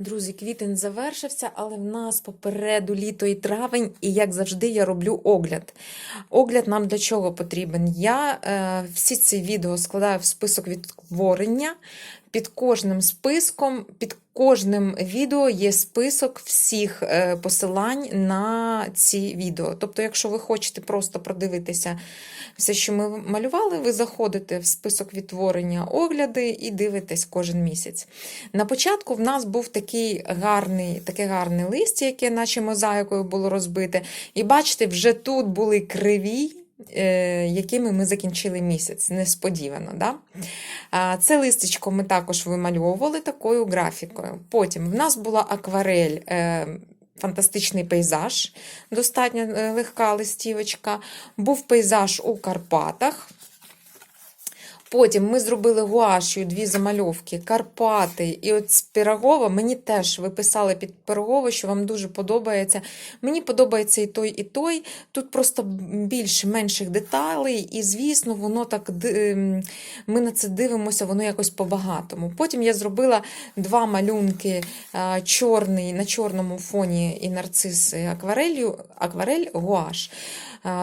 Друзі, квітень завершився, але в нас попереду літо і травень, і як завжди, я роблю огляд. Огляд нам для чого потрібен? Я е, всі ці відео складаю в список відтворення. Під кожним списком, під кожним відео є список всіх е, посилань на ці відео. Тобто, якщо ви хочете просто продивитися все, що ми малювали, ви заходите в список відтворення огляди і дивитесь кожен місяць. На початку в нас був такий гарний, таке гарне листя, яке наче мозаїкою було розбите. І бачите, вже тут були криві. Е, Якими ми закінчили місяць, несподівано. Да? Це листечко ми також вимальовували такою графікою. Потім в нас була акварель, е, фантастичний пейзаж, достатньо е, легка листівочка. Був пейзаж у Карпатах. Потім ми зробили гуашю дві замальовки, Карпати і от з Пирогова. Мені теж ви писали під Пирогова, що вам дуже подобається. Мені подобається і той, і той. Тут просто більше менших деталей, і, звісно, воно так ем, ми на це дивимося, воно якось по-багатому. Потім я зробила два малюнки чорний на чорному фоні і нарциси акварелью, акварель гуаш.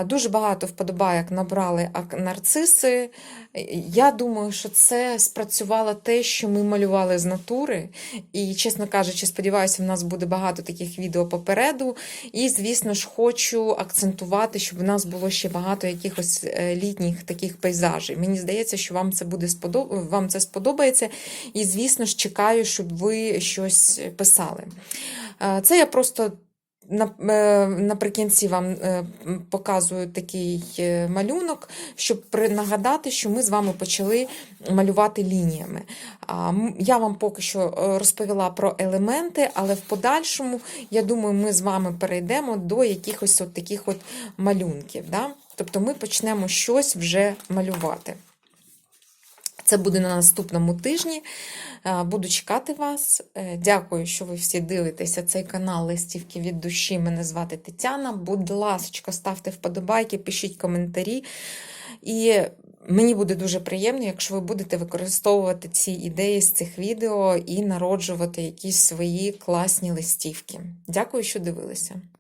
Дуже багато вподобайок набрали нарциси. Я думаю, що це спрацювало те, що ми малювали з натури. І, чесно кажучи, сподіваюся, в нас буде багато таких відео попереду. І, звісно ж, хочу акцентувати, щоб в нас було ще багато якихось е, літніх таких пейзажів. Мені здається, що вам це буде сподоб... вам це сподобається. І, звісно ж, чекаю, щоб ви щось писали. Е, Це я просто. Е, Наприкінці вам е, показую такий е, малюнок, щоб нагадати, що ми з вами почали малювати лініями. Я вам поки що розповіла про елементи, але в подальшому, я думаю, ми з вами перейдемо до якихось от таких от малюнків. Да? Тобто ми почнемо щось вже малювати. Це буде на наступному тижні. Е, Буду чекати вас. Е, Дякую, що ви всі дивитеся цей канал Листівки від душі. Мене звати Тетяна. Будь ласка, ставте вподобайки, пишіть коментарі. І мені буде дуже приємно, якщо ви будете використовувати ці ідеї з цих відео і народжувати якісь свої класні листівки. Дякую, що дивилися.